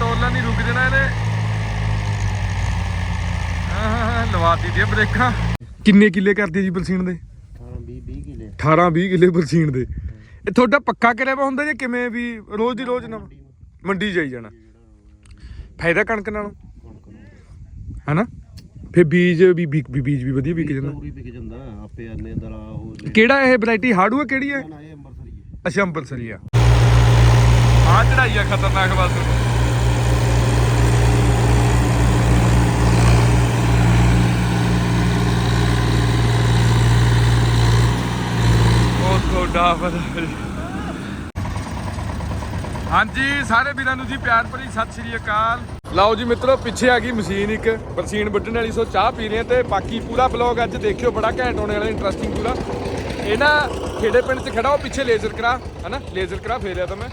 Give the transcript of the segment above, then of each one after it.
ਤੋਲਣ ਨਹੀਂ ਰੁਕ ਜਣਾ ਇਹਨੇ। ਲਵਾਤੀ ਦੀ ਬ੍ਰੇਕਾਂ। ਕਿੰਨੇ ਕਿੱਲੇ ਕਰਦੀ ਜੀ ਬਰਸੀਨ ਦੇ? 18 20 20 ਕਿਲੇ 18 20 ਕਿੱਲੇ ਬਰਸੀਨ ਦੇ। ਇਹ ਤੁਹਾਡਾ ਪੱਕਾ ਕਰਿਆ ਵਾ ਹੁੰਦਾ ਜੇ ਕਿਵੇਂ ਵੀ ਰੋਜ਼ ਦੀ ਰੋਜ਼ ਨਾ ਮੰਡੀ ਜਾਈ ਜਾਣਾ। ਫਾਇਦਾ ਕਣਕ ਨਾਲੋਂ? ਹੈਨਾ? ਫਿਰ ਬੀਜ ਵੀ ਬੀਜ ਵੀ ਵਧੀਆ ਵਿਕ ਜਾਂਦਾ। ਪੂਰੀ ਵਿਕ ਜਾਂਦਾ ਆਪੇ ਆਨੇ ਦਰਾ ਉਹ ਕਿਹੜਾ ਇਹ ਵੈਰਾਈਟੀ ਹਾੜੂ ਆ ਕਿਹੜੀ ਹੈ ਹੈ ਅੱਛਾ ਅੰਬਰਸਰੀ ਆ। ਆ ਚੜਾਈ ਆ ਖਤਰਨਾਕ ਬਸ ਉਹ ਤੁਹਾਡਾ ਹਾਂਜੀ, ਸਾਰੇ ਵੀਰਾਂ ਨੂੰ ਜੀ ਪਿਆਰ ਭਰੀ ਸਤਿ ਸ਼੍ਰੀ ਅਕਾਲ। ਲਓ ਜੀ ਮਿੱਤਰੋ, ਪਿੱਛੇ ਆ ਗਈ ਮਸ਼ੀਨ ਇੱਕ। ਬਰਸੀਨ ਵੱਢਣ ਵਾਲੀ, ਸੋ ਚਾਹ ਪੀ ਰਹੇ ਹਾਂ ਤੇ ਬਾਕੀ ਪੂਰਾ ਬਲੌਗ ਅੱਜ ਦੇਖਿਓ, ਬੜਾ ਘੈਂਟ ਹੋਣੇ ਵਾਲਾ ਇੰਟਰਸਟਿੰਗ ਪੂਰਾ। ਇਹ ਨਾ ਖੇੜੇ ਪਿੰਡ 'ਚ ਖੜਾ, ਉਹ ਪਿੱਛੇ ਲੇਜ਼ਰ ਕਰਾ, ਹਨਾ? ਲੇਜ਼ਰ ਕਰਾ ਫੇਰਿਆ ਤਾਂ ਮੈਂ।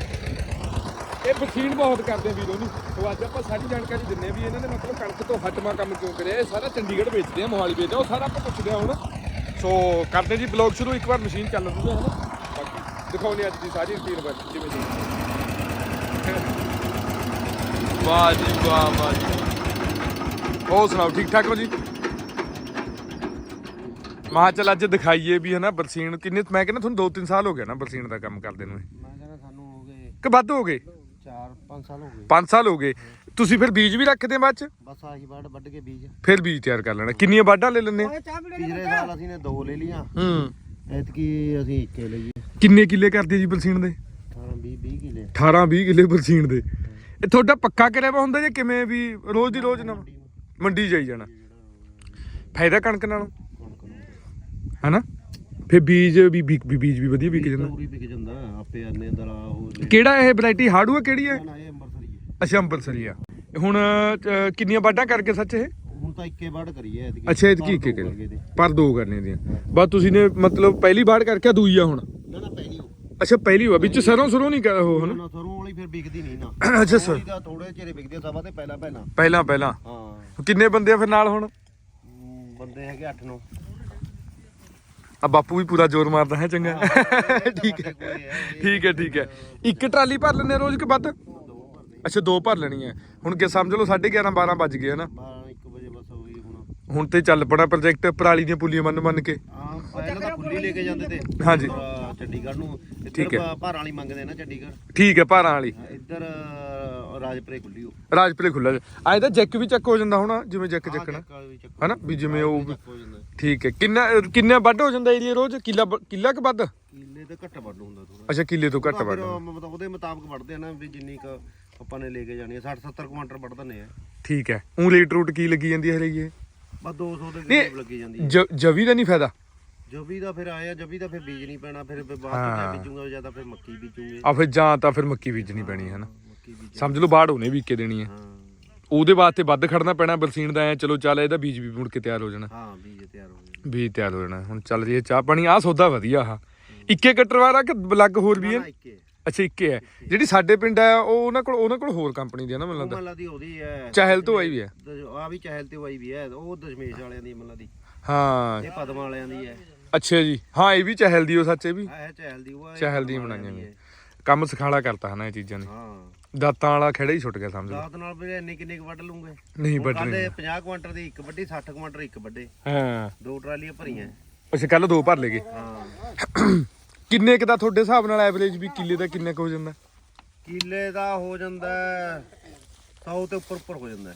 ਇਹ ਮਸ਼ੀਨ ਬਹੁਤ ਕਰਦੇ ਆ ਵੀਰੋ ਨੂੰ ਸੋ ਅੱਜ ਆਪਾਂ ਸਾਰੀ ਜਾਣਕਾਰੀ ਦਿੰਨੇ ਵੀ ਇਹਨਾਂ ਨੇ ਮਤਲਬ ਕਣਕ ਤੋਂ ਹਟਵਾ ਕੰਮ ਕਿਉਂ ਕਰਿਆ। ਇਹ ਸਾਰਾ ਚੰਡੀਗੜ੍ਹ ਵੇਚਦੇ ਆ, ਮੋਹਾਲੀ ਵੇਚਦੇ ਆ, ਉਹ ਸਾਰਾ ਆਪਾਂ ਪੁੱਛਦੇ ਆ ਹੁਣ। ਸੋ ਕਰਦੇ ਜੀ ਬਲੌਗ ਸ਼ੁਰੂ ਇੱਕ ਵਾਰ ਮਸ਼ੀਨ ਚੱਲ ਹਨਾ। ਬਾਕੀ ਦਿਖਾਉਣੇ ਅੱਜ ਦੀ ਸਾਰੀ ਰੁਟੀਨ ਬਸ ਜਿਵੇਂ ਦੀ। ਵਾਹ ਜੀ ਵਾਹ ਵਾਹ ਜੀ। ਹੋਰ ਸੁਣਾਓ ਠੀਕ ਠਾਕ ਹੋ ਜੀ? ਮਹਾ ਚੱਲ ਅੱਜ ਦਿਖਾਈਏ ਵੀ ਹਨਾ ਬਰਸੀਨ ਕਿੰਨੇ ਮੈਂ ਕਹਿੰਦਾ ਤੁਹਾਨੂੰ 2-3 ਸਾਲ ਹੋ ਗਿਆ ਨਾ ਬਰਸੀਨ ਦਾ ਕੰਮ ਕਰਦੇ ਨੂੰ ਇਹ। ਮੈਂ ਕਹਿੰਦਾ ਸਾਨੂੰ ਹੋ ਗਏ ਕਿ ਵੱਧ ਹੋ ਗਏ? 4 5 ਸਾਲ ਹੋ ਗਏ। 5 ਸਾਲ ਹੋ ਗਏ। ਤੁਸੀਂ ਫਿਰ ਬੀਜ ਵੀ ਰੱਖਦੇ ਆ ਬਾਅਦ ਚ? ਬਸ ਆਹੀ ਬਾੜ ਵੱਢ ਕੇ ਬੀਜ। ਫਿਰ ਬੀਜ ਤਿਆਰ ਕਰ ਲੈਣਾ। ਕਿੰਨੀਆਂ ਵਾਢਾਂ ਲੈ ਲੈਣੇ ਪਿਛਲੇ ਸਾਲ ਅਸੀਂ ਨੇ ਦੋ ਲੈ ਲੀਆਂ ਹੂੰ। ਐਤਕੀ ਅਸੀਂ ਇੱਕੇ ਲਈਏ। ਕਿੰਨੇ ਕਿੱਲੇ ਕਰਦੇ ਜੀ ਬਰਸੀਨ ਦੇ? 18 20 20 ਕਿਲੇ। 18 20 ਕਿੱਲੇ ਬਰਸੀਨ ਦੇ। ਇਹ ਤੁਹਾਡਾ ਪੱਕਾ ਕਰਿਆ ਵਾ ਹੁੰਦਾ ਜੇ ਕਿਵੇਂ ਵੀ ਰੋਜ਼ ਦੀ ਰੋਜ਼ ਨਾ ਮੰਡੀ ਜਾਈ ਜਾਣਾ। ਫਾਇਦਾ ਕਣਕ ਨਾਲੋਂ? ਹੈਨਾ? ਫਿਰ ਬੀਜ ਵੀ ਬੀਜ ਵੀ ਵਧੀਆ ਵਿਕ ਜਾਂਦਾ। ਪੂਰੀ ਵਿਕ ਜਾਂਦਾ। ਆਪੇ ਆਨੇ ਦਰਾ ਉਹ ਕਿਹੜਾ ਇਹ ਵੈਰਾਈਟੀ ਹਾੜੂ ਆ ਕਿਹੜੀ ਹੈ ਨਾ ਇਹ ਹੈ ਅੱਛਾ ਅੰਬਰਸਰੀ ਆ। ਹੁਣ ਕਿੰਨੀਆਂ ਵਾਢਾਂ ਕਰਕੇ ਸੱਚ ਇਹ? ਹੁਣ ਤਾਂ ਇੱਕੇ ਬਾੜ ਕਰੀਏ ਐਤਕੀ। ਅੱਛਾ ਇਹ ਕੀ ਕੀ ਕਰੇ। ਪਰ ਦੋ ਕਰਨੇ ਦੀਆਂ। ਬਸ ਤੁਸੀਂ ਨੇ ਮਤਲਬ ਪਹਿਲੀ ਵਾਰ ਕਰਕੇ ਦੂਈ ਆ ਹੁਣ? ਨਾ ਨਾ ਪਹਿਲੀ ਹੋ। ਅੱਛਾ ਪਹਿਲੀ ਹੋਆ ਵਿੱਚ ਸਰੋਂ ਸਰੋਂ ਨਹੀਂ ਕਰ ਉਹ ਹਨਾ ਨਾ ਸਰੋਂ ਵਾਲੀ ਫਿਰ ਵਿਕਦੀ ਨਹੀਂ ਨਾ। ਅੱਛਾ ਸਰ ਉਹਦੀ ਥੋੜੇ ਚਿਹਰੇ ਵਿਕਦੀ ਸਭਾ ਤੇ ਪਹਿਲਾਂ ਪਹਿਲਾਂ। ਪਹਿਲਾਂ ਪਹਿਲਾਂ। ਹਾਂ। ਕਿੰਨੇ ਬੰਦੇ ਆ ਫਿਰ ਨਾਲ ਹੁਣ? ਹਮ, ਬੰਦੇ ਹੈਗੇ 8 9 ਆ ਬਾਪੂ ਵੀ ਪੂਰਾ ਜ਼ੋਰ ਮਾਰਦਾ ਹੈ ਚੰਗਾ। ਠੀਕ ਹੈ। ਠੀਕ ਹੈ ਠੀਕ ਹੈ। ਇੱਕ ਟਰਾਲੀ ਭਰ ਲੈਣੇ ਰੋਜ਼ ਕਿ ਵੱਧ? ਅੱਛਾ ਦੋ ਭਰ ਲੈਣੀ ਹੈ। ਹੁਣ ਕਿ ਸਮਝ ਲਓ 11:30 12 ਵੱਜ ਗਏ ਹਨਾ? 12 1 ਵਜੇ ਬਸ ਹੁਣ। ਹੁਣ ਤੇ ਚੱਲ ਪੜਾ ਪ੍ਰੋਜੈਕਟ ਪਰਾਲੀ ਦੀਆਂ ਪੁੱਲੀਆਂ ਮੰਨ ਮੰਨ ਕੇ। ਹਾਂ ਪਹਿਲਾਂ ਤਾਂ ਖੁੱਲੀ ਲੈ ਕੇ ਜਾਂਦੇ ਤੇ। ਹਾਂਜੀ। ਚੰਡੀਗੜ੍ਹ ਨੂੰ। ਇੱਧਰ ਭਾਰਾਂ ਵਾਲੀ ਮੰਗਦੇ ਨਾ ਚੰਡੀਗੜ੍ਹ। ਠੀਕ ਹੈ ਭਾਰਾਂ ਵਾਲੀ। ਇੱਧਰ ਰਾਜਪੁਰੇ ਖੁੱਲੀ ਹੋ ਰਾਜਪੁਰੇ ਖੁੱਲਾ ਤਾਂ ਜੈਕ ਵੀ ਚੱਕ ਹੋ ਜਾਂਦਾ ਹੋਣਾ ਜਿਵੇਂ ਜੈਕ ਚੱਕਣਾ। ਹਨਾ? ਵੀ ਜਿਵੇਂ ਉਹ ਠੀਕ ਹੈ। ਕਿੰਨਾ ਕਿੰਨਾ ਵੱਢ ਹੋ ਜਾਂਦਾ ਏਰੀਆ ਰੋਜ਼? ਕਿੱਲਾ ਕਿੱਲਾ ਕੁ ਵੱਧ? ਕਿੱਲੇ ਤੇ ਘੱਟ ਵੱਢ ਹੁੰਦਾ ਥੋੜਾ ਅੱਛਾ ਕਿੱਲੇ ਤੋਂ ਘੱਟ ਵੱਢ ਮਤਲਬ ਉਹਦੇ ਮੁਤਾਬਕ ਵੱਢਦੇ ਆ ਨਾ ਵੀ ਜਿੰਨੀ ਕ ਆਪਾਂ ਨੇ ਲੈ ਕੇ ਜਾਣੀ ਆ 60 70 ਕੁਆਂਟਲ ਵੱਢ ਦਿੰਦੇ ਆ। ਠੀਕ ਹੈ। ਉਹ ਰੇਟ ਰੂਟ ਕੀ ਲੱਗੀ ਜਾਂਦੀ ਹੈ ਇਹ? ਬਸ 200 ਦੇ ਨਹੀਂ, ਕਰੀਬ ਲੱਗੀ ਜਾਂਦੀ ਹੈ ਜ- ਜਵੀ ਦਾ ਨਹੀਂ ਫਾਇਦਾ? ਜਵੀ ਦਾ ਫਿਰ ਆਇਆ ਜਵੀ ਦਾ ਫਿਰ ਬੀਜ ਨਹੀਂ ਪੈਣਾ ਫਿਰ ਬਾਅਦ ਹਾਂ। ਚ ਕਿਆ ਬੀਜੂਗਾ ਜਾਂ ਤਾਂ ਫਿਰ ਮੱਕੀ ਬੀਜੂਗੇ। ਆ ਫਿਰ ਜਾਂ ਤਾਂ ਫਿਰ ਮੱਕੀ ਬੀਜਣੀ ਪੈਣੀ ਹੈ ਨਾ। ਮੱਕੀ ਬੀਜ ਸਮਝ ਲਓ ਬਾੜ ਉਹਨੇ ਵੀ ਕੇ ਦੇਣੀ ਹੈ। ਹਾਂ। ਉਹਦੇ ਵਾਸਤੇ ਵੱਧ ਖੜਨਾ ਪੈਣਾ ਬਰਸੀਨ ਦਾ ਐ ਚਲੋ ਚੱਲ ਇਹਦਾ ਬੀਜ ਵੀ ਮੁੜ ਕੇ ਤਿਆਰ ਹੋ ਜਾਣਾ। ਹਾਂ ਬੀਜ ਤਿਆਰ ਹੋ ਗਏ ਬੀਜ ਤਿਆਰ ਹੋ ਜਾਣਾ। ਹੁਣ ਚੱਲ ਰਹੀ ਹੈ ਚਾਹ ਪਾਣੀ ਆ ਸੌਦਾ ਵਧੀਆ ਆ ਇੱਕੇ ਕਟਰ ਵਾਲਾ ਕਿ ਅਲੱਗ ਹੋਰ ਵੀ ਹੈ? ਨਾ ਇੱਕੇ। ਅੱਛਾ ਇੱਕੇ ਹੈ। ਜਿਹੜੀ ਸਾਡੇ ਪਿੰਡ ਹੈ ਉਹ ਉਹਨਾਂ ਕੋਲ ਉਹਨਾਂ ਕੋਲ ਹੋਰ ਕੰਪਨੀ ਦੀ ਹੈ ਨਾ ਮੈਨੂੰ ਲੱਗਦਾ। ਮੱਲਾ ਦੀ ਉਹਦੀ ਹੈ। ਚਾਹਲ ਤੋਂ ਆਈ ਵੀ ਹੈ। ਆ ਵੀ ਚਾਹਲ ਤੇ ਆਈ ਵੀ ਹੈ। ਉਹ ਦਸ਼ਮੇਸ਼ ਵਾਲਿਆਂ ਦੀ ਮੱਲਾ ਦੀ ਹਾਂ। ਇਹ ਪਦਮ ਵਾਲਿਆਂ ਦੀ ਹੈ। ਅੱਛਾ ਜੀ। ਹਾਂ ਇਹ ਵੀ ਚਹਿਲ ਦੀ ਉਹ ਸੱਚੇ ਵੀ। ਆਹ ਚਾਹਲ ਦੀ ਉਹ ਹੈ, ਚਹਿਲ ਦੀ ਬਣਾਈਆਂ ਨੇ ਕੰਮ ਸਿਖਾਲਾ ਕਰਤਾ ਹਨਾ ਇਹ ਚੀਜ਼ਾਂ ਨੇ। ਹਾਂ। ਦਾਤਾਂ ਵਾਲਾ ਖੇੜਾ ਹੀ ਛੁੱਟ ਗਿਆ ਸਮਝ ਲਓ। ਦਾਤ ਨਾਲ ਵੀ ਇੰਨੇ ਕਿੰਨੇ ਕੁ ਵੱਢ ਲੂੰਗੇ? ਨਹੀਂ ਵੱਢ ਕੱਲ ਨਹੀਂ। 50 ਕੁਆਂਟਲ ਦੀ ਇੱਕ ਵੱਢੀ 60 ਕੁਆਂਟਲ ਇੱਕ ਵੱਢੇ। ਹਾਂ। ਦੋ ਟਰਾਲੀਆਂ ਭਰੀਆਂ। ਅੱਛਾ ਕੱਲ ਦੋ ਭਰ ਲੇਗੇ ਹਾਂ। ਕਿੰਨੇ ਕ ਦਾ ਤੁਹਾਡੇ ਹਿਸਾਬ ਨਾਲ ਐਵਰੇਜ ਵੀ ਕਿੱਲੇ ਦਾ ਕਿੰਨਾ ਕੁ ਹੋ ਜਾਂਦਾ? ਕਿੱਲੇ ਦਾ ਹੋ ਜਾਂਦਾ 100 ਤੇ ਉੱਪਰ ਉੱਪਰ ਹੋ ਜਾਂਦਾ।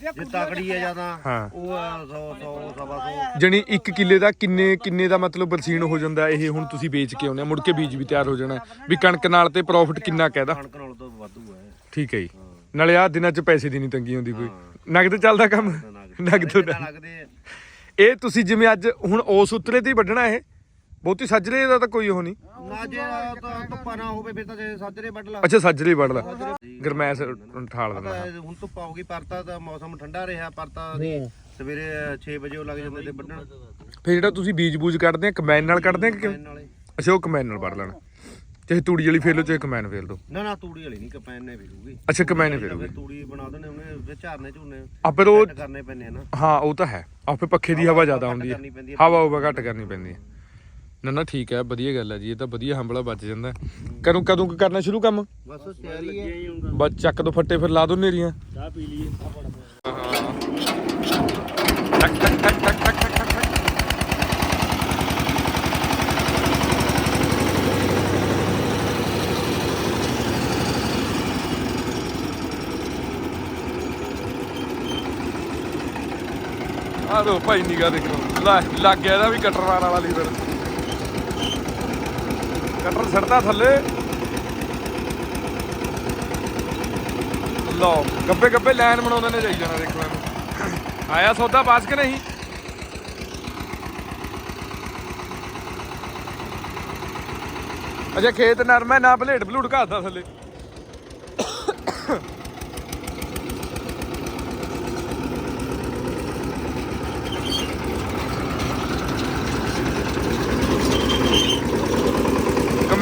ਜੇ ਤਕੜੀ ਹੈ ਜ਼ਿਆਦਾ। ਉਹ 100 100 ਸਵਾ 100 ਜਣੀ ਇੱਕ ਕਿੱਲੇ ਦਾ ਕਿੰਨੇ ਕਿੰਨੇ ਦਾ ਮਤਲਬ ਬਰਸੀਨ ਹੋ ਜਾਂਦਾ ਇਹ ਹੁਣ ਤੁਸੀਂ ਵੇਚ ਕੇ ਆਉਂਦੇ ਆ ਮੁੜ ਕੇ ਬੀਜ ਵੀ ਤਿਆਰ ਹੋ ਜਾਣਾ। ਵੀ ਕਣਕ ਨਾਲ ਤੇ ਪ੍ਰੋਫਿਟ ਕਿੰਨਾ ਕਹਿਦਾ ਕਣਕ ਨਾਲ ਤਾਂ ਵਾਧੂ ਹੈ ਠੀਕ ਹੈ ਜੀ। ਨਾਲੇ ਆ ਦਿਨਾਂ 'ਚ ਪੈਸੇ ਦੀ ਨਹੀਂ ਤੰਗੀ ਹੁੰਦੀ ਕੋਈ। ਨਗਦ ਚੱਲਦਾ ਕੰਮ? ਨਗਦ ਆ। ਇਹ ਤੁਸੀਂ ਜਿਵੇਂ ਅੱਜ ਹੁਣ ਉਸ ਉਤਰੇ ਤੇ ਹੀ ਵੱਢਣਾ ਇਹ? ਬਹੁਤੀ ਸੱਜਰੇ ਦਾ ਤਾਂ ਕੋਈ ਉਹ ਨਹੀਂ। ਨਾ ਜੇ ਤਾਂ ਧੁੱਪਾ ਨਾ ਹੋਵੇ ਫਿਰ ਤਾਂ ਜੇ ਸਾਜਰੇ ਵੱਢ ਲਾ। ਅੱਛਾ ਸੱਜਰੇ ਵੱਢ ਲਾ। ਗਰਮੈਸ ਠਾਲ ਤਾਂ ਹੁਣ ਧੁੱਪ ਆਉਗੀ ਪਰਤਾ ਤਾਂ ਮੌਸਮ ਠੰਡਾ ਰਿਹਾ ਪਰਤਾ ਦੀ ਸਵੇਰੇ 6 ਵਜੇ ਉਹ ਲੱਗ ਜਾਂਦੇ ਤੇ ਵੱਢਣ। ਫਿਰ ਜਿਹੜਾ ਤੁਸੀਂ ਬੀਜ ਬੂਜ ਕੱਢਦੇ ਆ ਕਮੈਨ ਨਾਲ ਕੱਢਦੇ ਆ ਕਿ ਕਿਵੇਂ? ਪੈਨ ਨਾਲੇ ਅੱਛਾ ਉਹ ਕਮੈਨ ਨਾਲ ਵੱਢ ਲੈਣਾ। ਚਾਹੇ ਤੂੜੀ ਵਾਲੀ ਫੇਰ ਲਓ ਚਾਹੇ ਕਮੈਨ ਫੇਰ ਲਓ ਨਾ ਨਾ ਤੂੜੀ ਵਾਲੀ ਨਹੀਂ ਕਪੈਨ ਨੇ ਵੇਚੂਗੀ ਅੱਛਾ ਕਮੈਨ ਫਿਰ ਫੇਰੋਗੇ। ਤੂੜੀ ਬਣਾ ਦੇਣੇ ਉਹਨੇ ਫਿਰ ਝਾਰਨੇ ਝੂਰਨੇ ਆ ਫਿਰ ਉਹ ਕਰਨੇ ਪੈਣੇ ਆ ਨਾ। ਹਾਂ ਉਹ ਤਾਂ ਹੈ। ਆਪੇ ਪੱਖੇ ਦੀ ਹਵਾ ਜ਼ਿਆਦਾ ਘੱਟ ਆਉਂਦੀ ਹੈ ਕਰਨੀ ਪੈਂਦੀ ਹੈ। ਹਵਾ ਉਹ ਘੱਟ ਕਰਨੀ ਪੈਂਦੀ ਹੈ। ਨਾ ਨਾ ਠੀਕ ਹੈ ਵਧੀਆ ਗੱਲ ਹੈ ਜੀ ਇਹ ਤਾਂ ਵਧੀਆ ਹੰਬਲਾ ਬਚ ਜਾਂਦਾ ਕਦੋਂ ਕਦੋਂ ਕਰਨਾ ਸ਼ੁਰੂ ਕੰਮ? ਬਸ ਤਿਆਰੀ ਹੈ। ਬਸ ਚੱਕ ਦੋ ਫੱਟੇ ਫਿਰ ਲਾ ਦੋ ਨੇਰੀਆਂ। ਚਾਹ ਪੀ ਲਈਏ। ਟਕ ਟਕ ਲੋ ਭਾਈ ਨਿਗਾ ਦੇਖੋ। ਲੱਗ ਗਿਆ ਇਹਦਾ ਵੀ ਕਟਰ ਵਾਲੀ ਫਿਰ। ਕਟਰ ਛੱਡਦਾ ਥੱਲੇ। ਲਓ ਗੱਬੇ ਗੱਬੇ ਲਾਈਨ ਬਣਾਉਂਦੇ ਨੇ ਜਾਈ ਜਾਣਾ ਦੇਖੋ ਇਹਨੂੰ। ਆਇਆ ਸੌਦਾ ਪਾਸ ਕਿ ਨਹੀਂ? ਅਜੇ ਖੇਤ ਨਰਮਾ ਨਾ ਭਲੇਟ ਭਲੂੜ ਘਾਦਾ ਥੱਲੇ।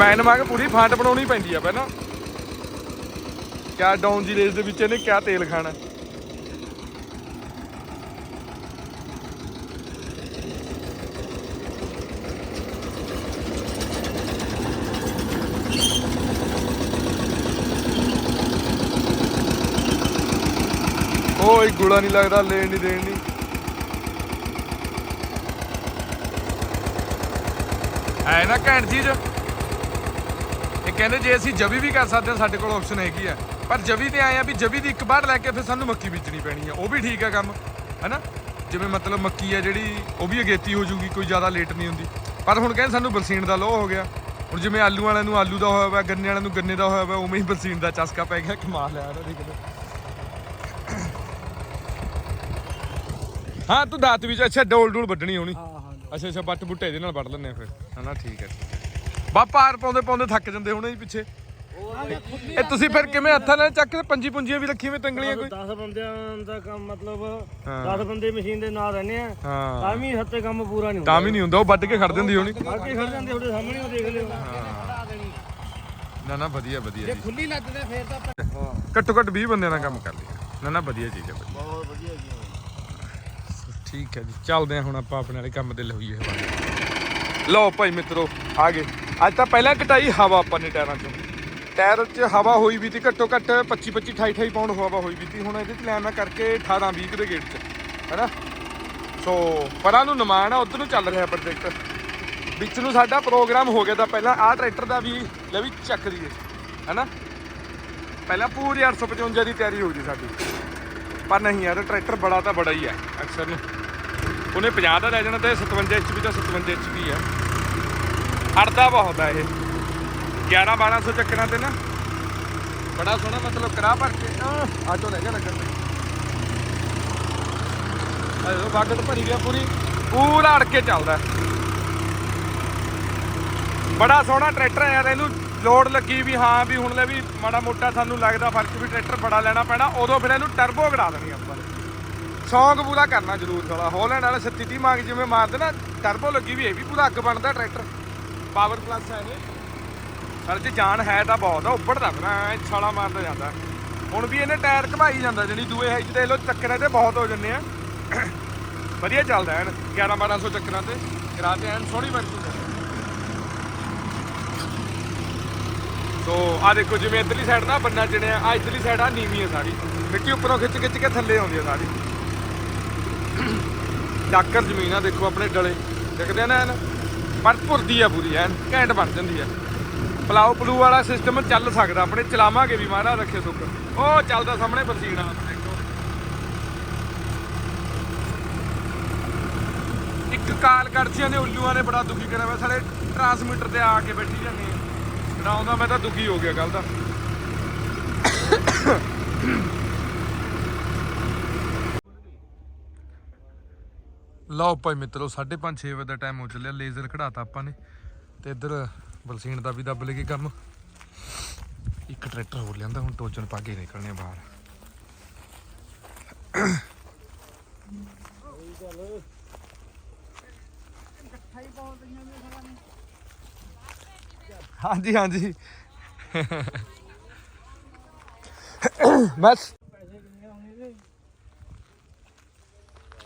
ਕਮੈਨ ਵਾਂਗ ਪੂਰੀ ਫਾਂਟ ਬਣਾਉਣੀ ਪੈਂਦੀ ਆ ਪਹਿਲਾਂ। ਕਿਆ ਡਾਊਨ ਦੀ ਰੇਸ ਦੇ ਵਿੱਚ ਇਹਨੇ ਕਿਆ ਤੇਲ ਖਾਣਾ। ਓਏ ਗੁੜਾ ਨਹੀਂ ਲੱਗਦਾ, ਲੈਣ ਨਹੀਂ, ਦੇਣ ਨਹੀਂ। ਹੈ ਨਾ ਘੈਂਟ ਚੀਜ਼। ਕਹਿੰਦੇ ਜੇ ਅਸੀਂ ਜਵੀ ਵੀ ਕਰ ਸਕਦੇ ਹਾਂ ਸਾਡੇ ਕੋਲ ਆਪਸ਼ਨ ਹੈਗੀ ਆ। ਪਰ ਜਵੀ ਤੇ ਆਏ ਆ ਵੀ ਜਵੀ ਦੀ ਇੱਕ ਵਾਰ ਲੈ ਕੇ ਫਿਰ ਸਾਨੂੰ ਮੱਕੀ ਬੀਜਣੀ ਪੈਣੀ ਆ। ਉਹ ਵੀ ਠੀਕ ਆ ਕੰਮ ਹੈਨਾ? ਜਿਵੇਂ ਮਤਲਬ ਮੱਕੀ ਆ ਜਿਹੜੀ ਉਹ ਵੀ ਅਗੇਤੀ ਹੋ ਜੂਗੀ ਕੋਈ ਜ਼ਿਆਦਾ ਲੇਟ ਨਹੀਂ ਹੁੰਦੀ। ਪਰ ਹੁਣ ਕਹਿੰਦੇ ਸਾਨੂੰ ਬਰਸੀਨ ਦਾ ਲੋਹ ਹੋ ਗਿਆ। ਹੁਣ ਜਿਵੇਂ ਆਲੂ ਵਾਲਿਆਂ ਨੂੰ ਆਲੂ ਦਾ ਹੋਇਆ ਵਾ ਗੰਨੇ ਵਾਲਿਆਂ ਨੂੰ ਗੰਨੇ ਦਾ ਹੋਇਆ ਵਾ ਉਵੇਂ ਹੀ ਬਰਸੀਨ ਦਾ ਚਸਕਾ ਪੈ ਗਿਆ ਕਮਾਲ ਆ ਰਿਹਾ ਦੇਖ ਲਓ ਹਾਂ ਤੂੰ ਦਾਤ ਵਿੱਚ ਅੱਛਾ ਡੋਲ ਡੋਲ ਵੱਢਣੀ ਹੋਣੀ ਅੱਛਾ ਅੱਛਾ ਬੱਟ ਬੁੱਟੇ ਇਹਦੇ ਨਾਲ ਵੱਢ ਲੈਂਦੇ ਆ ਫਿਰ। ਹਨਾ ਠੀਕ ਹੈ ਠੀਕ ਹੈ ਬਾ ਪਾਰ ਪਾਉਂਦੇ ਪਾਉਂਦੇ ਥੱਕ ਜਾਂਦੇ ਹੋਣੇ ਜੀ ਪਿੱਛੇ। ਇਹ ਤੁਸੀਂ ਫਿਰ ਕਿਵੇਂ ਹੱਥਾਂ ਨਾਲ ਚੱਕ ਕੇ ਪੰਜੀ ਪੁੰਜੀਆਂ ਵੀ ਰੱਖੀਆਂ ਵੇ ਤੰਗਲੀਆਂ ਕੋਈ? 10 ਬੰਦਿਆਂ ਦਾ ਕੰਮ ਮਤਲਬ ਹਾਂ। 10 ਬੰਦੇ ਮਸ਼ੀਨ ਦੇ ਨਾਲ ਰਹਿੰਦੇ ਆ। ਤਾਂ ਵੀ ਹੱਥੇ ਕੰਮ ਪੂਰਾ ਨਹੀਂ ਤਾਂ ਵੀ ਨਹੀਂ ਹੁੰਦਾ ਉਹ ਵੱਢ ਕੇ ਖੜ ਦਿੰਦੀ ਹੋਣੀ। ਬਾਕੀ ਖੜ ਜਾਂਦੇ ਤੁਹਾਡੇ ਸਾਹਮਣੇ ਉਹ ਦੇਖ ਲਿਓ ਨਾ ਨਾ ਵਧੀਆ ਵਧੀਆ ਜੀ ਖੁੱਲੀ ਲੱਦਦੇ ਫੇਰ ਤਾਂ ਘੱਟੋ ਘੱਟ 20 ਬੰਦਿਆਂ ਨਾਲ ਕੰਮ ਕਰ ਲਿਆ ਨਾ ਨਾ ਵਧੀਆ ਚੀਜ਼ ਹੈ। ਬਹੁਤ ਵਧੀਆ ਜੀ। ਠੀਕ ਹੈ ਜੀ ਚੱਲਦੇ ਹਾਂ ਹੁਣ ਆਪਾਂ ਆਪਣੇ ਵਾਲੇ ਕੰਮ ਤੇ ਲਈਏ। ਲਓ ਭਾਈ ਮਿੱਤਰੋ ਆ ਗਏ। ਅੱਜ ਤਾਂ ਪਹਿਲਾਂ ਕਟਾਈ ਹਵਾ ਆਪਾਂ ਨੇ ਟਾਇਰਾਂ 'ਚੋਂ। ਟਾਇਰ 'ਚ ਹਵਾ ਹੋਈ ਵੀ ਤੀ ਘੱਟੋ ਘੱਟ 25 25 28 28 ਪਾਉਂਡ ਹਵਾ ਹੋਈ ਵੀ ਤੀ। ਹੁਣ ਇਹਦੇ 'ਚ ਲੈਣਾ ਮੈਂ ਕਰਕੇ 18 20 ਦੇ ਗੇਟ 'ਚ, ਹੈਨਾ? ਸੋ ਪਰਾਂ ਨੂੰ ਨਿਮਾਣ ਆ, ਉਧਰ ਨੂੰ ਚੱਲ ਰਿਹਾ ਪ੍ਰੋਜੈਕਟ ਵਿੱਚ ਨੂੰ ਸਾਡਾ ਪ੍ਰੋਗਰਾਮ ਹੋ ਗਿਆ ਤਾਂ ਪਹਿਲਾਂ ਆਹ ਟਰੈਕਟਰ ਦਾ ਵੀ ਲੈ ਵੀ ਚੱਕ ਦਈਏ, ਹੈਨਾ? ਪਹਿਲਾਂ ਪੂਰੀ 855 ਦੀ ਤਿਆਰੀ ਹੋ ਗਈ ਸਾਡੀ। ਪਰ ਨਹੀਂ ਯਾਰ ਟਰੈਕਟਰ ਬੜਾ ਤਾਂ ਬੜਾ ਹੀ ਹੈ ਅਕਸਰ। ਨੂੰ ਉਹਨੇ 50 ਦਾ ਲੈ ਜਾਣਾ ਤੇ 57 ਇੰਚ ਵੀ ਤਾਂ 57 ਇੰਚ ਵੀ ਹੈ ਅੜਦਾ ਬਹੁਤ ਹੈ ਇਹ। 11 1200 ਚੱਕਰਾਂ ਤੇ ਨਾ। ਬੜਾ ਸੋਹਣਾ ਮਤਲਬ ਕਰਾ ਭਰ ਕੇ। ਆਹ, ਆਟੋ ਲੈ ਗਿਆ ਲੱਗਣ ਆਇਓ ਬਾਗਤ ਭਰੀ ਗਿਆ ਪੂਰੀ। ਪੂਰਾ ਅੜ ਕੇ ਚੱਲਦਾ। ਬੜਾ ਸੋਹਣਾ ਟਰੈਕਟਰ ਹੈ ਯਾਰ ਇਹਨੂੰ ਲੋਡ ਲੱਗੀ ਵੀ ਹਾਂ ਵੀ ਹੁਣ ਲੈ ਵੀ ਮਾੜਾ ਮੋਟਾ ਸਾਨੂੰ ਲੱਗਦਾ ਫ਼ਰਕ ਵੀ ਟਰੈਕਟਰ ਬੜਾ ਲੈਣਾ ਪੈਣਾ ਉਦੋਂ ਫਿਰ ਇਹਨੂੰ ਟਰਬੋ ਕਢਾ ਦੇਣੀ ਆਪਾਂ ਨੇ। ਸ਼ੌਂਕ ਪੂਰਾ ਕਰਨਾ ਜ਼ਰੂਰ ਸਾਲਾ। ਹੋਲੈਂਡ ਵਾਲਾ 36 30 ਮੰਗ ਜਿਵੇਂ ਮਾਰਦੇ ਨਾ ਟਰਬੋ ਲੱਗੀ ਵੀ ਇਹ ਵੀ ਪੂਰਾ ਅੱਗ ਬਣਦਾ ਟਰੈਕਟਰ। ਪਾਵਰ ਪਲੱਸ ਹੈ ਇਹ। ਸਰ ਜੇ ਜਾਨ ਹੈ ਤਾਂ ਬਹੁਤ ਆ ਉੱਪੜਦਾ ਫਿਰ ਐ ਛਾਲਾ ਮਾਰਦਾ ਜਾਂਦਾ। ਹੁਣ ਵੀ ਇਹਨੇ ਟਾਇਰ ਘਮਾਈ ਜਾਂਦਾ ਜਿਹੜੀ ਦੂਏ ਹਾਈਟ ਤੇ ਲੋ ਚੱਕਰਾਂ ਤੇ ਬਹੁਤ ਹੋ ਜੰਨੇ ਆ। ਵਧੀਆ ਚੱਲਦਾ ਐਨ 11 1200 ਚੱਕਰਾਂ ਤੇ। ਕਰਾ ਤੇ ਐਨ ਸੋਹਣੀ ਬਣ ਜੂਗਾ ਸੋ ਆ ਦੇਖੋ, ਜਿਵੇਂ ਇਧਰਲੀ ਸਾਈਡ ਨਾ ਬੰਨਾ ਚੜਿਆ ਆ ਇਧਰਲੀ ਸਾਈਡ ਆ ਨੀਵੀਂ ਹੈ ਸਾਰੀ। ਮਿੱਟੀ ਉੱਪਰੋਂ ਖਿੱਚ ਖਿੱਚ ਕੇ ਥੱਲੇ ਆਉਂਦੀ ਆ ਸਾਰੀ। ਡਾਕਰ ਜ਼ਮੀਨ ਆ, ਦੇਖੋ ਆਪਣੇ ਡਲੇ। ਦਿਖਦੇ ਆ ਨਾ ਐਨ? ਪਰ ਭੁਰਦੀ ਆ ਪੂਰੀ, ਐਨ ਘੈਂਟ ਬਣ ਜਾਂਦੀ ਆ। ਪਲਾਉ ਪਲੂ ਵਾਲਾ ਸਿਸਟਮ ਚੱਲ ਸਕਦਾ, ਆਪਣੇ ਚਲਾਵਾਂਗੇ ਵੀ ਮਹਾਰਾਜ ਰੱਖੇ ਸੁੱਕ ਉਹ ਚੱਲਦਾ ਸਾਹਮਣੇ ਬਰਸੀਨਾ ਦੇਖੋ ਇੱਕ ਕਾਲ ਕੜਛੀਆਂ ਨੇ ਉੱਲੂਆਂ ਨੇ ਬੜਾ ਦੁਖੀ ਕਰਿਆ ਮੈਂ ਸਾਲੇ ਟਰਾਂਸਮੀਟਰ ਤੇ ਆ ਕੇ ਬੈਠੀ ਜਾਂਦੇ ਆ। ਡਰਾਉਂਦਾ ਮੈਂ ਤਾਂ ਦੁਖੀ ਹੋ ਗਿਆ ਕੱਲ ਦਾ। ਲਓ ਭਾਈ ਮਿੱਤਰੋ 5:30 6 ਵਜੇ ਦਾ ਟਾਈਮ ਹੋ ਚੱਲਿਆ ਲੇਜ਼ਰ ਖੜਾਤਾ ਆਪਾਂ ਨੇ। ਤੇ ਇੱਧਰ ਬਲਸੀਨ ਦਾ ਵੀ ਦੱਬ ਲਗੇ ਕੰਮ। ਇੱਕ ਟਰੈਕਟਰ ਹੋਰ ਲਿਆਂਦਾ, ਹੁਣ ਟੋਚਨ ਪਾ ਕੇ ਨਿਕਲਣੇ ਬਾਹਰ। ਹਾਂਜੀ ਹਾਂਜੀ। ਬਸ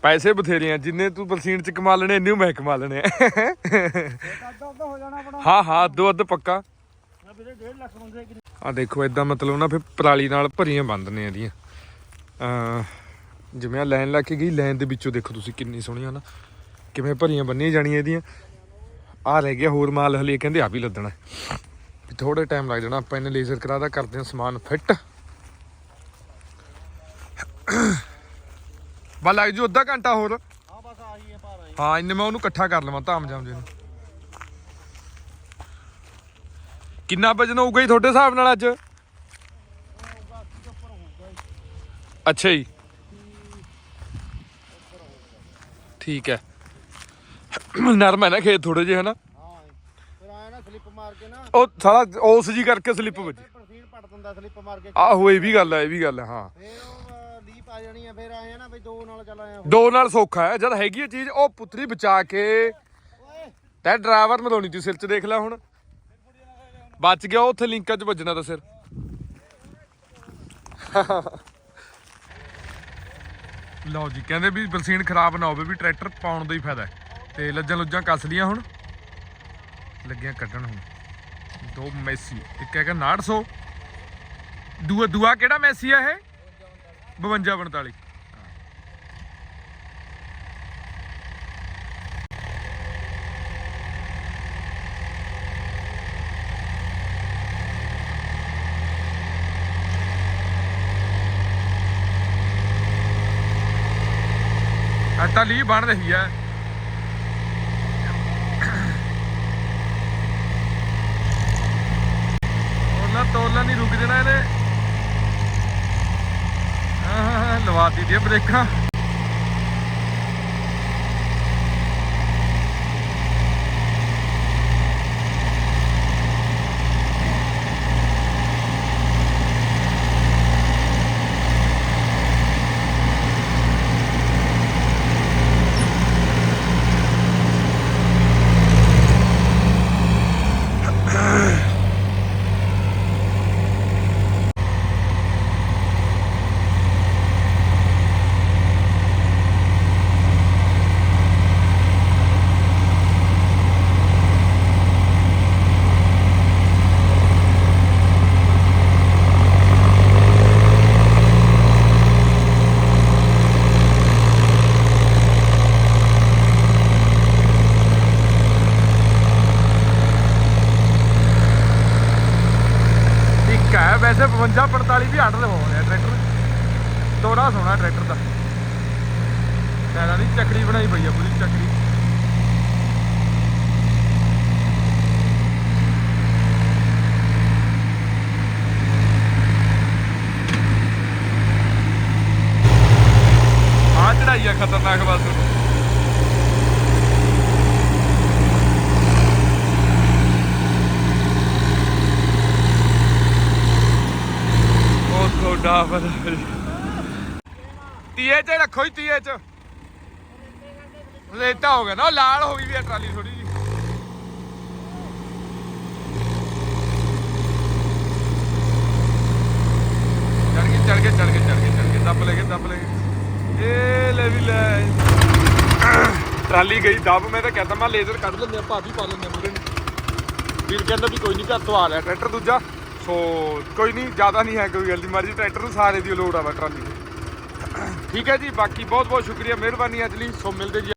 ਪੈਸੇ ਬਥੇਰੇ ਆ, ਜਿੰਨੇ ਤੂੰ ਬਰਸੀਨ ਚ ਕਮਾ ਲੈਣੇ, ਇੰਨੇ ਮੈਂ ਕਮਾ ਲੈਣੇ ਆ। ਅੱਧਾ ਅੱਧਾ ਹੋ ਜਾਣਾ ਆਪਣਾ ਹਾਂ ਹਾਂ ਅੱਧੋ ਅੱਧ ਪੱਕਾ। ਆ ਵੀਰੇ 1.5 ਲੱਖ ਬੰਦੇ ਕਿ ਆ ਦੇਖੋ ਇਦਾਂ ਮਤਲਬ ਨਾ ਫਿਰ ਪਰਾਲੀ ਨਾਲ ਭਰੀਆਂ ਬੰਦ ਨੇ ਇਹਦੀਆਂ। ਅ ਜਿਵੇਂ ਆ ਲਾਈਨ ਲਾ ਕੇ ਗਈ, ਲਾਈਨ ਦੇ ਵਿੱਚੋਂ ਦੇਖੋ ਤੁਸੀਂ ਕਿੰਨੀ ਸੋਹਣੀਆਂ ਨਾ, ਕਿਵੇਂ ਭਰੀਆਂ ਬੰਨੀਆਂ ਜਾਣੀਆਂ ਇਹਦੀਆਂ। ਆ ਰਹਿ ਗਿਆ ਹੋਰ ਮਾਲ, ਹਲੇ ਕਹਿੰਦੇ ਆ ਵੀ ਲੱਦਣਾ ਥੋੜੇ ਟਾਈਮ ਲੱਗ ਜਾਣਾ, ਆਪਾਂ ਇਹਨੇ ਲੇਜ਼ਰ ਕਰਾਦਾ ਕਰਦੇ ਹਾਂ ਸਮਾਨ ਫਿੱਟ ਬਾ ਲੱਗ ਜੂ ਅੱਧਾ ਘੰਟਾ ਹੋਰ। ਹਾਂ ਬਸ ਆਹੀ ਹੈ ਭਾਰਾ ਹਾਂ। ਇੰਨੇ ਮੈਂ ਉਹਨੂੰ ਇਕੱਠਾ ਕਰ ਲਵਾਂ ਧਾਮ ਜਾਮ ਜੇ ਨੂੰ। ਕਿੰਨਾ ਵਜਨ ਹੋਊਗਾ ਜੀ ਤੁਹਾਡੇ ਹਿਸਾਬ ਨਾਲ ਅੱਜ? ਅੱਛਾ ਜੀ। ਠੀਕ ਹੈ। ਨਰਮ ਹੈ ਨਾ ਖੇਤ ਥੋੜੇ ਜਿਹੇ ਹਨਾ? ਹਾਂ ਫਿਰ ਆਇਆ ਨਾ ਸਲਿੱਪ ਮਾਰ ਕੇ ਨਾ। ਉਹ ਸਾਲਾ ਉਸ ਜੀ ਕਰਕੇ ਸਲਿੱਪ ਵੱਜੀ। ਪ੍ਰਸੀਨ ਪੱਟ ਦਿੰਦਾ ਸਲਿੱਪ ਮਾਰ ਕੇ। ਆਹੋ ਇਹ ਵੀ ਗੱਲ ਹੈ ਇਹ ਵੀ ਗੱਲ ਹੈ ਹਾਂ। ਫਿਰ ਉਹ ਲੀਪ ਆ ਜਾਣੀ ਆ ਫਿਰ ਆਇਆ ਨਾ ਬਈ ਦੋ ਨਾਲ ਚੱਲ ਆਇਆ ਦੋ ਨਾਲ ਸੌਖਾ ਹੈ ਜਦ ਹੈਗੀ ਹੈ ਚੀਜ਼ ਉਹ ਪੁੱਤਰੀ ਬਚਾ ਕੇ ਤੈ ਡਰਾਈਵਰ ਮਲਾਉਣੀ ਤੂੰ ਸਿਰ 'ਚ ਦੇਖ ਲੈ ਹੁਣ। ਬਚ ਗਿਆ ਉੱਥੇ ਲਿੰਕਾਂ 'ਚ ਵੱਜਣਾ ਤਾਂ ਸਿਰ। ਲਓ ਜੀ ਕਹਿੰਦੇ ਵੀ ਬਰਸੀਨ ਖਰਾਬ ਨਾ ਹੋਵੇ ਵੀ ਟਰੈਕਟਰ ਪਾਉਣ ਦਾ ਹੀ ਫਾਇਦਾ ਤੇ ਲੱਜਾਂ ਲੁੱਜਾਂ ਕੱਸ ਲੀਆਂ ਹੁਣ। ਲੱਗੀਆਂ ਕੱਢਣ ਹੁਣ। ਦੋ ਮੈਸੀ ਇੱਕ ਹੈਗਾ 900 ਦੂਆ ਦੂਆ ਕਿਹੜਾ ਮੈਸੀ ਆ ਇਹ? 52 45 ਆਟਾ ਲੀ ਬਣ ਰਹੀ ਹੈ। ਤੋਲਾ ਤੋਲਾ ਨਹੀਂ ਰੁਕ ਦੇਣਾ ਇਹਨੇ। ਆਹ ਲਵਾਤੀ ਬ੍ਰੇਕਾਂ ਇੱਕ ਹੈ ਵੈਸੇ 52 45 ਵੀ ਆਰਡਰ ਲਵਾਉਂਦੇ ਆ ਟਰੈਕਟਰ। ਤੋੜਾ ਸੋਹਣਾ ਟਰੈਕਟਰ ਦਾ। ਟਾਇਰਾਂ ਦੀ ਚੱਕਰੀ ਬਣਾਈ ਪਈ ਆ ਪੂਰੀ ਚੱਕਰੀ। ਆ ਚੜਾਈ ਆ ਖਤਰਨਾਕ ਬਸ। ਉਹ ਤੀਏ ਚ ਰੱਖੋ ਹੀ ਤੀਏ ਚ। ਰੇਤਾ ਹੋ ਗਿਆ ਨਾ ਲਾਲ ਹੋ ਗਈ ਵੀ ਆ, ਟਰਾਲੀ ਥੋੜੀ ਜੀ ਚੜ ਕੇ ਚੜ ਕੇ ਚੜ ਕੇ ਚੜ ਕੇ ਚੜ ਕੇ ਦੱਬ ਲੈ ਗਏ, ਦੱਬ ਲੈ ਗਏ। ਇਹ ਲੈ ਵੀ ਲੈ। ਟਰਾਲੀ ਗਈ, ਦੱਬ। ਮੈਂ ਤਾਂ ਕਹਿੰਦਾ ਮੈਂ ਲੇਜ਼ਰ ਕੱਢ ਲੈਂਦੇ ਆ ਭਾਬੀ ਪਾ ਲੈਂਦੇ ਮੂਰੇ ਵੀਰ ਕਹਿੰਦਾ ਵੀ ਕੋਈ ਨਹੀਂ ਘਰ ਤੋਂ ਆ ਲਿਆ, ਟਰੈਕਟਰ ਦੂਜਾ। ਸੋ ਕੋਈ ਨਹੀਂ, ਜ਼ਿਆਦਾ ਨਹੀਂ ਹੈ ਕੋਈ ਗੱਲ ਮਰਜ਼ੀ ਟਰੈਕਟਰ ਨੂੰ ਸਾਰੇ ਦੀ ਲੋਡ ਆ ਵਾ ਟਰਾਲੀ ਦੀ। ਠੀਕ ਹੈ ਜੀ, ਬਾਕੀ ਬਹੁਤ ਬਹੁਤ ਸ਼ੁਕਰੀਆ, ਮਿਹਰਬਾਨੀ ਅੱਜ ਲਈ ਸੋ ਮਿਲਦੇ ਜੀ